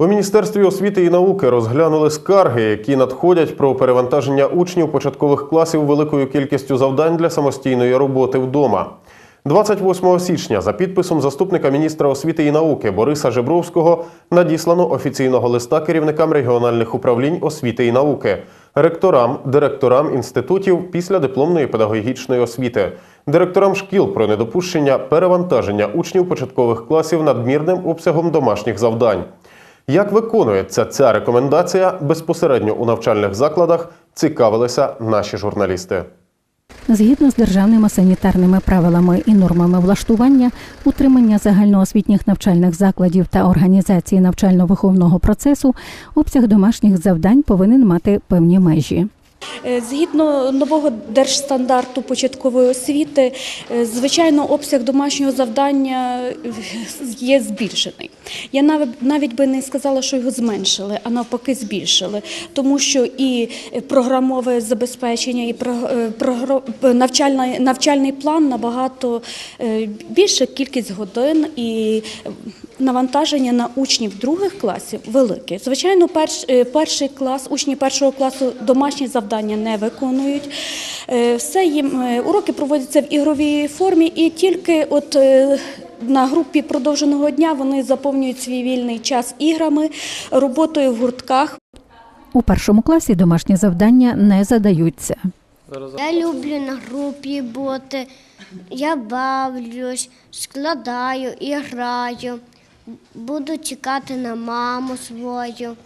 У Міністерстві освіти і науки розглянули скарги, які надходять про перевантаження учнів початкових класів великою кількістю завдань для самостійної роботи вдома. 28 січня за підписом заступника міністра освіти і науки Бориса Жебровського надіслано офіційного листа керівникам регіональних управлінь освіти і науки, ректорам, директорам інститутів після дипломної педагогічної освіти, директорам шкіл про недопущення перевантаження учнів початкових класів надмірним обсягом домашніх завдань. Як виконується ця рекомендація безпосередньо у навчальних закладах, цікавилися наші журналісти. Згідно з державними санітарними правилами і нормами влаштування, утримання загальноосвітніх навчальних закладів та організації навчально-виховного процесу, обсяг домашніх завдань повинен мати певні межі. Е, Згідно нового держстандарту початкової освіти, е, звичайно, обсяг домашнього завдання е, є збільшений. Я навіть би не сказала, що його зменшили, а навпаки збільшили, тому що і програмове забезпечення, і навчальний, навчальний план набагато е, більша кількість годин і навантаження на учнів других класів велике. Звичайно, перший клас, учні першого класу домашні завдання не виконують. Е, Все їм е, уроки проводяться в ігровій формі, і тільки от е, на групі продовженого дня вони заповнюють свій вільний час іграми, роботою в гуртках. У першому класі домашні завдання не задаються. Я люблю на групі бути. Я бавлюсь, складаю і граю. Буду чекати на маму свою.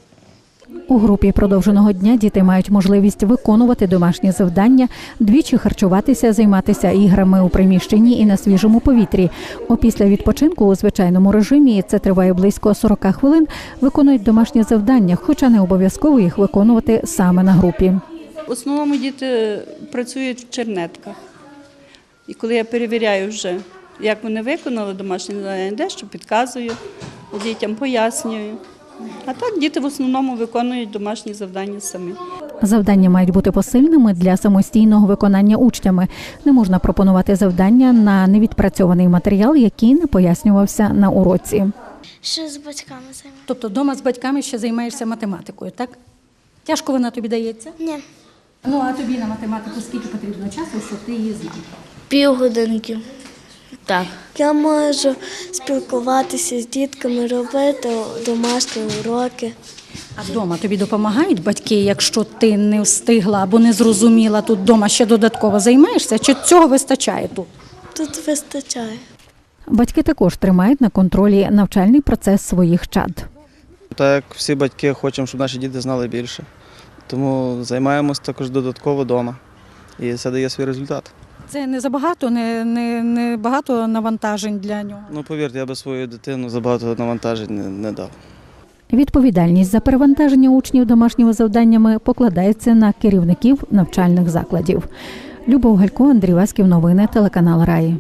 У групі продовженого дня діти мають можливість виконувати домашні завдання, двічі харчуватися, займатися іграми у приміщенні і на свіжому повітрі. Опісля відпочинку у звичайному режимі це триває близько 40 хвилин. Виконують домашні завдання, хоча не обов'язково їх виконувати саме на групі. В основному діти працюють в чернетках. І коли я перевіряю вже, як вони виконали домашні завдання, дещо підказую дітям, пояснюю. А так діти в основному виконують домашні завдання самі. Завдання мають бути посильними для самостійного виконання учнями. Не можна пропонувати завдання на невідпрацьований матеріал, який не пояснювався на уроці. Що з батьками займаю? Тобто вдома з батьками ще займаєшся математикою, так? Тяжко вона тобі дається? Ні. Ну а тобі на математику скільки потрібно часу, щоб ти її знав? Півгодинки. Так. Я можу спілкуватися з дітками, робити домашні уроки. А вдома тобі допомагають батьки, якщо ти не встигла або не зрозуміла тут вдома ще додатково займаєшся? Чи цього вистачає тут? Тут вистачає. Батьки також тримають на контролі навчальний процес своїх чад. Так як всі батьки хочемо, щоб наші діти знали більше. Тому займаємось також додатково вдома. І це дає свій результат. Це не забагато, не, не, не багато навантажень для нього. Ну повірте, я би свою дитину забагато навантажень не, не дав. Відповідальність за перевантаження учнів домашніми завданнями покладається на керівників навчальних закладів. Любов Галько, Андрій Васьків, новини, телеканал Раї.